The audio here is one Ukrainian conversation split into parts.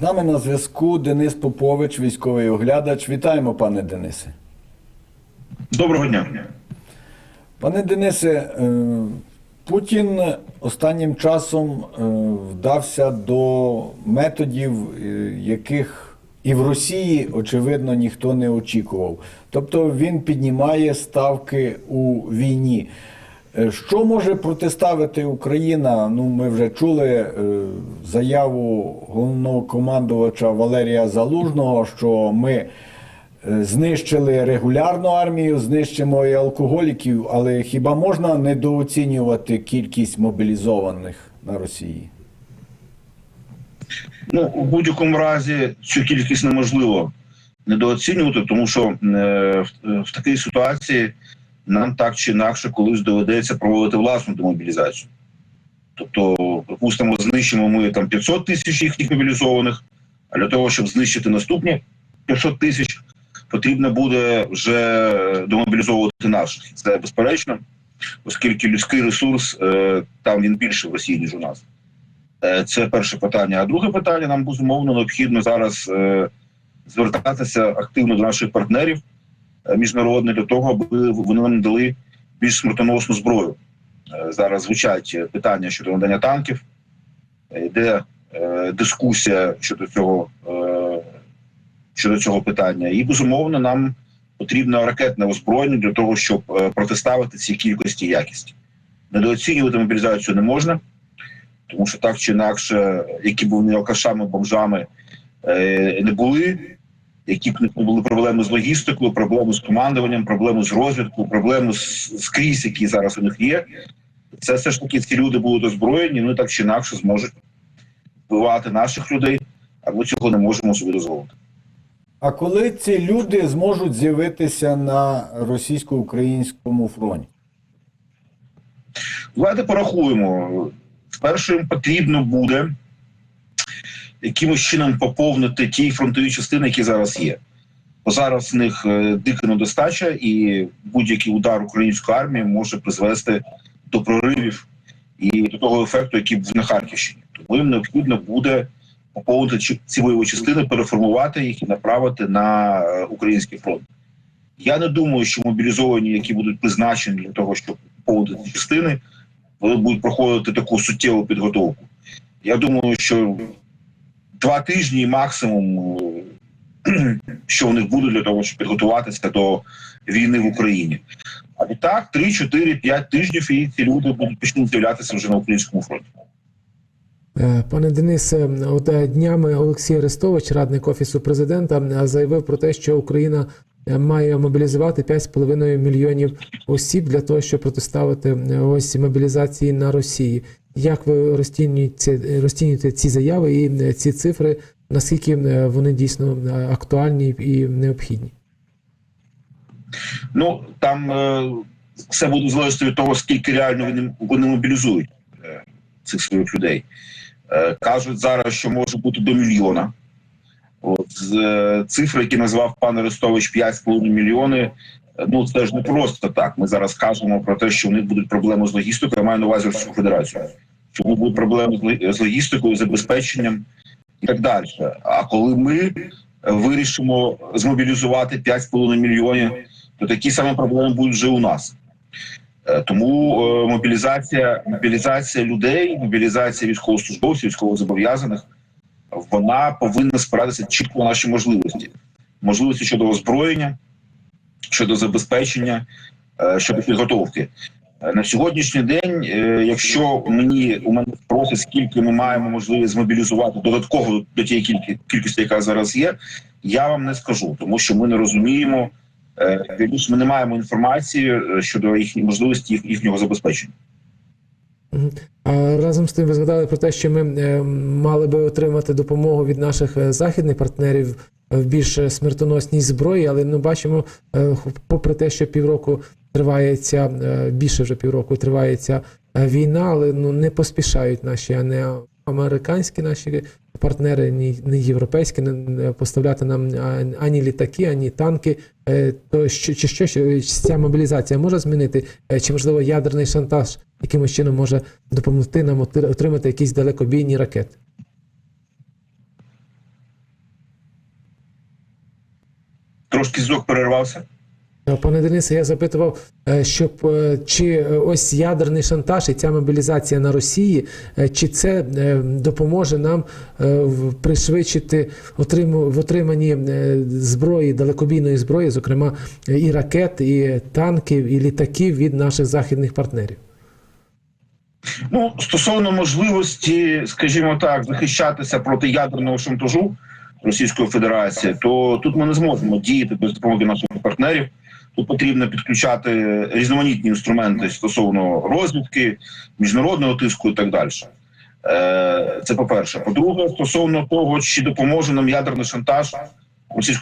З нами на зв'язку Денис Попович, військовий оглядач. Вітаємо, пане Денисе. Доброго дня. Пане Денисе, е, Путін останнім часом е, вдався до методів, е, яких і в Росії, очевидно, ніхто не очікував. Тобто він піднімає ставки у війні. Е, Що може протиставити Україна? Ну, ми вже чули е, заяву головного командувача Валерія Залужного, що ми е, знищили регулярну армію, знищимо і алкоголіків, але хіба можна недооцінювати кількість мобілізованих на Росії? Ну, у будь-якому разі цю кількість неможливо недооцінювати, тому що е, в, в такій ситуації нам так чи інакше колись доведеться проводити власну демобілізацію. Тобто, припустимо, знищимо ми там 500 тисяч їхніх мобілізованих, а для того, щоб знищити наступні 500 тисяч, потрібно буде вже демобілізовувати наших. Це безперечно, оскільки людський ресурс е, там він більше в Росії, ніж у нас. Е, Це перше питання. А друге питання нам безумовно необхідно зараз е, звертатися активно до наших партнерів е, міжнародних для того, аби вони нам дали більш смертоносну зброю. Е, Зараз звучать питання щодо надання танків, е, йде дискусія щодо цього, щодо цього питання. І безумовно нам потрібно ракетне озброєння для того, щоб протиставити цій кількості і якісті. Недооцінювати мобілізацію не можна тому що так чи інакше, які б вони алкашами, бомжами не були, які були проблеми з логістикою, проблеми з командуванням, проблеми з розвідкою, проблеми з скрізь, які зараз у них є. Це все ж таки ці люди будуть озброєні, вони так чи інакше зможуть вбивати наших людей, а ми цього не можемо собі дозволити. А коли ці люди зможуть з'явитися на російсько-українському фронті? Давайте порахуємо. Спершу їм потрібно буде якимось чином поповнити ті фронтові частини, які зараз є. Бо зараз в них е, дика недостача, і будь-який удар української армії може призвести до проривів і до того ефекту, який був на Харківщині. Тому їм необхідно буде поповнити ці бойові частини, переформувати їх і направити на е, український фронт. Я не думаю, що мобілізовані, які будуть призначені для того, щоб поповнити частини, вони будуть проходити таку суттєву підготовку. Я думаю, що два тижні максимум, що в них буде для того, щоб підготуватися до війни в Україні. А відтак 3, 4, 5 тижнів і ці люди будуть почнуть з'являтися вже на українському фронті. Е, Пане Денисе, от е, днями Олексій Арестович, радник офісу президента, е, заявив про те, що Україна має мобілізувати 5,5 мільйонів осіб для того, щоб протиставити ось мобілізації на Росії. Як ви розцінюєте, розцінюєте ці заяви і е, ці цифри? Наскільки е, вони дійсно е, актуальні і необхідні? Ну там все буде залежати від того, скільки реально вони, вони мобілізують цих своїх людей. Кажуть зараз, що може бути до мільйона. От з цифри, які назвав пан Арестович 5,5 мільйони. Ну це ж не просто так. Ми зараз кажемо про те, що у них будуть проблеми з логістикою. Я маю на увазі Російську Федерацію. Що будуть проблеми з логістикою, забезпеченням і так далі. А коли ми е, вирішимо змобілізувати 5,5 мільйонів то такі самі проблеми будуть вже у нас. Е, Тому е, мобілізація, мобілізація людей, мобілізація військовослужбовців, військовозобов'язаних, вона повинна спиратися чітко на наші можливості. Можливості щодо озброєння, щодо забезпечення, е, щодо підготовки. Е, На сьогоднішній день, е, якщо мені у мене просять, скільки ми маємо можливість змобілізувати додатково до тієї кількості, кількості, яка зараз є, я вам не скажу, тому що ми не розуміємо. Ми не маємо інформації щодо їхньої можливості їхнього забезпечення. А разом з тим ви згадали про те, що ми мали би отримати допомогу від наших західних партнерів в більш смертоносній зброї, але ми бачимо, е, попри те, що півроку триває ця, е, більше вже півроку триває ця е, війна, але ну не поспішають наші, а не американські наші партнери, ні, ні європейські, не- поставляти нам ані літаки, ані танки. Е, То що що що ця мобілізація може змінити? Е, Чи можливо ядерний шантаж якимось чином може допомогти нам отримати якісь далекобійні ракети? Трошки зв'язок перервався. Е, Пане Денисе, я запитував, е, щоб е, чи ось ядерний шантаж і ця мобілізація на Росії, чи це допоможе нам пришвидшити отриму- в отриманні зброї, далекобійної зброї, зокрема і ракет, і танків, і літаків від наших західних партнерів? Ну, стосовно можливості, скажімо так, захищатися проти ядерного шантажу Російської Федерації, то тут ми не зможемо діяти без допомоги наших партнерів. Тут потрібно підключати різноманітні інструменти стосовно розвідки, міжнародного тиску і так далі. Е, Це по-перше. По-друге, стосовно того, чи допоможе нам ядерний шантаж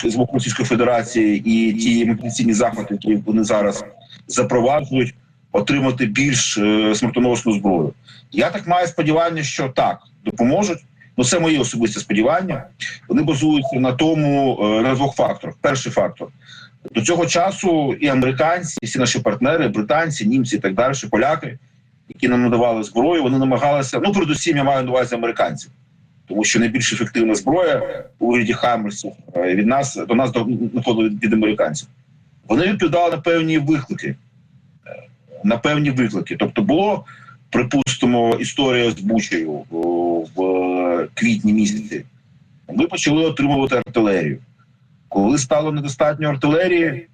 з боку Російської Федерації і ті мобілізаційні заходи, які вони зараз запроваджують, отримати більш е, смертоносну зброю. Я так маю сподівання, що так допоможуть. Ну, це мої особисті сподівання. Вони базуються на тому е, на двох факторах. Перший фактор до цього часу і американці, і всі наші партнери, британці, німці і так далі, поляки, які нам надавали зброю, вони намагалися. Ну, передусім, я маю на увазі американців, тому що найбільш ефективна зброя у вигляді Хаммерсів е, від нас до нас до- надходила від, американців. Вони відповідали на певні виклики. Е, На певні виклики. Тобто, було, припустимо, історія з Бучею в квітні місяці. Ми почали отримувати артилерію. Коли стало недостатньо артилерії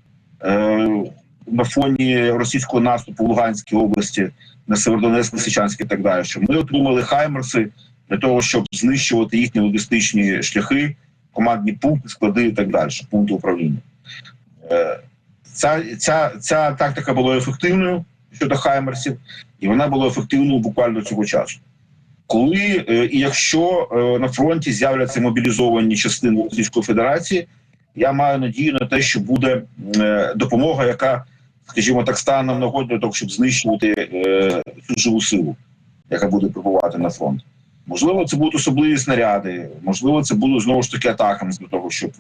е, на фоні російського наступу в Луганській області, на Северодонецьк, Лисичанськ і так далі, що ми отримали хаймерси для того, щоб знищувати їхні логістичні шляхи, командні пункти, склади і так далі, пункти управління. Е, ця, ця, ця тактика була ефективною щодо хаймерсів, і вона була ефективною буквально цього часу. Коли е, і якщо е, на фронті з'являться мобілізовані частини Російської Федерації, я маю надію на те, що буде е, допомога, яка, скажімо так, стане нагоді для того, щоб знищувати цю живу силу, яка буде прибувати на фронт. Можливо, це будуть особливі снаряди, можливо, це будуть знову ж таки атаками для того, щоб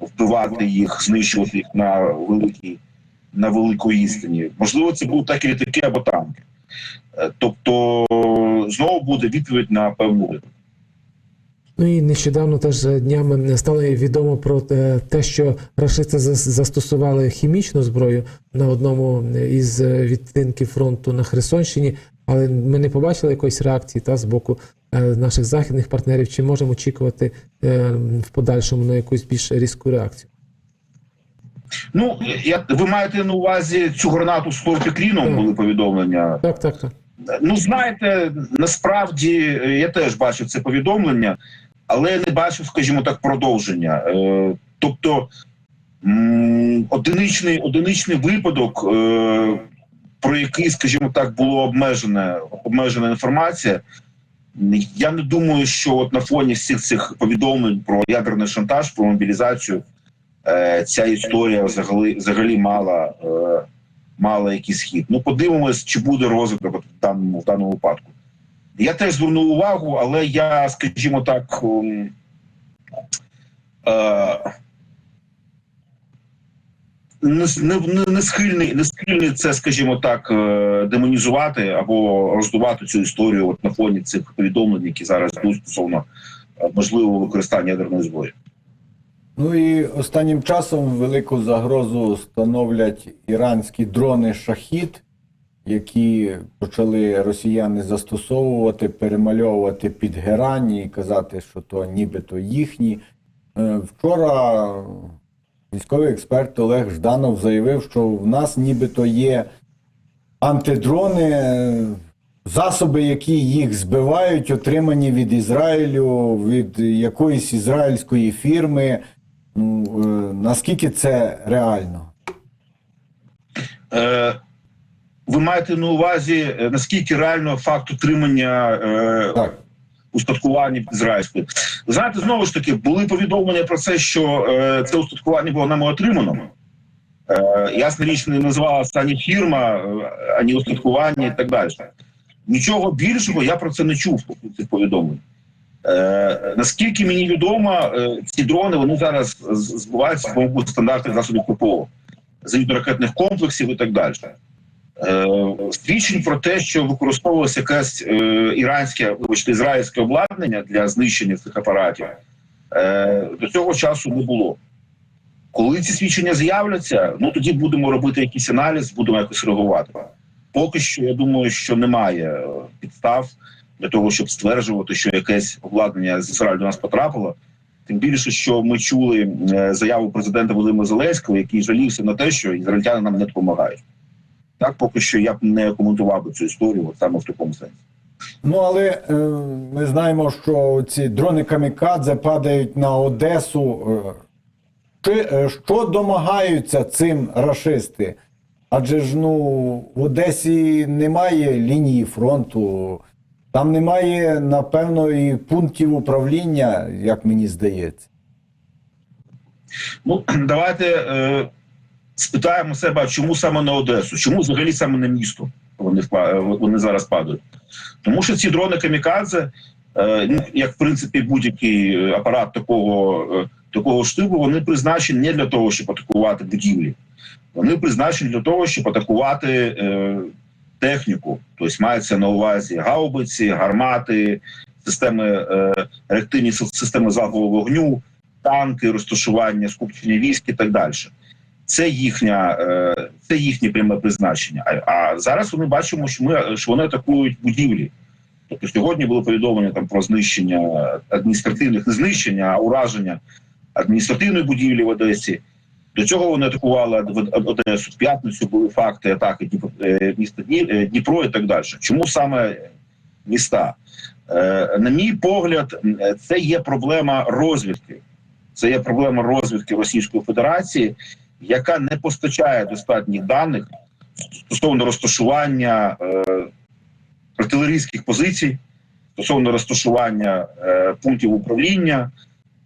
вбивати їх, знищувати їх на великій на великій відстані. Можливо, це будуть так і літаки або танки. Е, Тобто знову буде відповідь на певну. Ну і нещодавно теж днями стало відомо про те, те, що рашисти застосували хімічну зброю на одному із відтинків фронту на Херсонщині, але ми не побачили якоїсь реакції та з боку е, наших західних партнерів. Чи можемо очікувати е, в подальшому на якусь більш різку реакцію? Ну, я, ви маєте на увазі цю гранату з хлорпікріном, були повідомлення. Так, так, так. Ну, знаєте, насправді я теж бачив це повідомлення, але не бачив, скажімо так, продовження. Е, тобто одиничний, одиничний випадок, е, про який, скажімо так, було обмежена, обмежена інформація. Я не думаю, що от на фоні всіх цих повідомлень про ядерний шантаж, про мобілізацію, ця історія взагалі, взагалі мала. Е, мала якийсь хід. Ну, подивимось, чи буде розвиток в даному в даному випадку. Я теж звернув увагу, але я, скажімо так, ем, е, не, не, не- схильний, не схильний це, скажімо так, е, демонізувати або роздувати цю історію от на фоні цих повідомлень, які зараз йдуть стосовно е, можливого використання ядерної зброї. Ну і останнім часом велику загрозу становлять іранські дрони шахід, які почали росіяни застосовувати, перемальовувати під герані і казати, що то нібито їхні. Е, Вчора військовий експерт Олег Жданов заявив, що в нас нібито є антидрони, е, засоби, які їх збивають, отримані від Ізраїлю, від якоїсь ізраїльської фірми. Ну, е, наскільки це реально? Е, ви маєте на увазі, е, наскільки реально факт отримання е, Так. устаткування ізраїльської. Знаєте, знову ж таки, були повідомлення про це, що е, це устаткування було нами отримано. Е, ясна річ не називалася ані фірма, е, ані устаткування і так далі. Нічого більшого я про це не чув у цих повідомлень. Е, наскільки мені відомо, е, ці дрони вони зараз з- збиваються з допомогою стандартних засобів ППО, зенітно-ракетних комплексів і так далі. Е, свідчень про те, що використовувалося якесь іранське, вибачте, ізраїльське обладнання для знищення цих апаратів, до цього часу не було. Коли ці свідчення з'являться, ну тоді будемо робити якийсь аналіз, будемо якось реагувати. Поки що я думаю, що немає підстав для того, щоб стверджувати, що якесь обладнання з Ізраїлю до нас потрапило. Тим більше, що ми чули е, заяву президента Володимира Зеленського, який жалівся на те, що ізраїльтяни нам не допомагають. Так, поки що я б не коментував би цю історію от саме в такому сенсі. Ну але е, ми знаємо, що ці дрони камікадзе падають на Одесу. Е, чи, е, що домагаються цим рашисти? Адже ж ну в Одесі немає лінії фронту, там немає, напевно, і пунктів управління, як мені здається. Ну давайте е, спитаємо себе, чому саме на Одесу? Чому взагалі саме на місто вони е, вони зараз падають? Тому що ці дрони камікадзе, е, ну, як в принципі будь-який е, апарат такого, е, такого штибу, вони призначені не для того, щоб атакувати будівлі. Вони призначені для того, щоб атакувати е, техніку. Тобто мається на увазі гаубиці, гармати, системи е, реактивні системи залпового вогню, танки, розташування, скупчення військ і так далі. Це їхня, е, це їхнє пряме призначення. А, а зараз ми бачимо, що ми що вони атакують будівлі. Тобто сьогодні було повідомлення там про знищення адміністративних не знищення, а ураження адміністративної будівлі в Одесі. До цього вони атакували Одесу в п'ятницю. Були факти атаки е, міста е, Дніпро і так далі. Чому саме міста? Е, На мій погляд, це є проблема розвідки. Це є проблема розвідки Російської Федерації, яка не постачає достатніх даних стосовно розташування артилерійських позицій, стосовно розташування пунктів управління,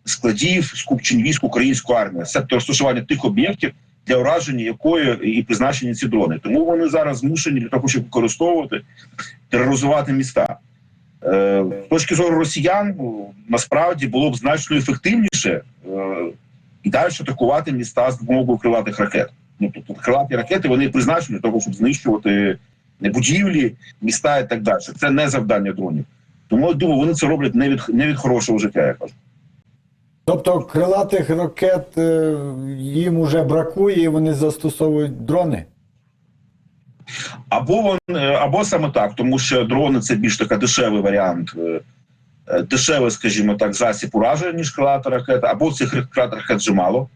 складів, скупчень військ української армії, це розташування тих об'єктів, для ураження якої і призначені ці дрони. Тому вони зараз змушені для того, щоб використовувати, тероризувати міста. Е, З точки зору росіян, ну, насправді було б значно ефективніше е, і далі атакувати міста з допомогою крилатих ракет. Ну тобто крилаті ракети вони призначені для того, щоб знищувати будівлі, міста і так далі. Це не завдання дронів. Тому я думаю, вони це роблять не від не від хорошого життя. Я кажу. Тобто крилатих ракет е, їм уже бракує, і вони застосовують дрони. Або вон, е, або саме так, тому що дрони це більш така дешевий варіант, е, дешевий, скажімо так, засіб ураження, ніж крилата ракета, або цих крилатих ракет вже мало,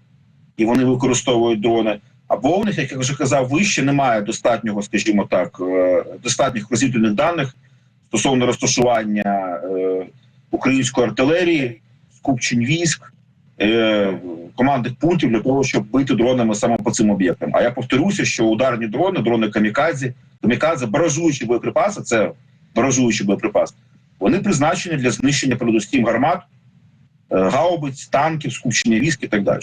і вони використовують дрони. Або у них, як я вже казав, вище немає достатнього, скажімо так, достатніх розвідувальних даних стосовно розташування української артилерії, скупчень військ, е, командних пунктів для того, щоб бити дронами саме по цим об'єктам. А я повторюся, що ударні дрони, дрони камікадзі, камікадзе, баражуючі боєприпаси, це баражуючі боєприпаси, вони призначені для знищення передусім гармат, е, гаубиць, танків, скупчення військ і так далі.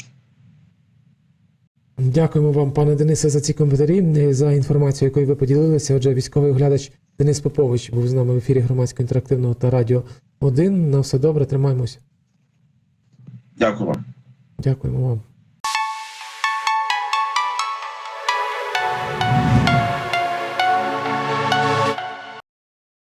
Дякуємо вам, пане Денисе, за ці коментарі, е, за інформацію, якою ви поділилися. Отже, військовий оглядач Денис Попович був з нами в ефірі громадського інтерактивного та радіо 1. На все добре, тримаємося. Дякую вам. Дякуємо вам.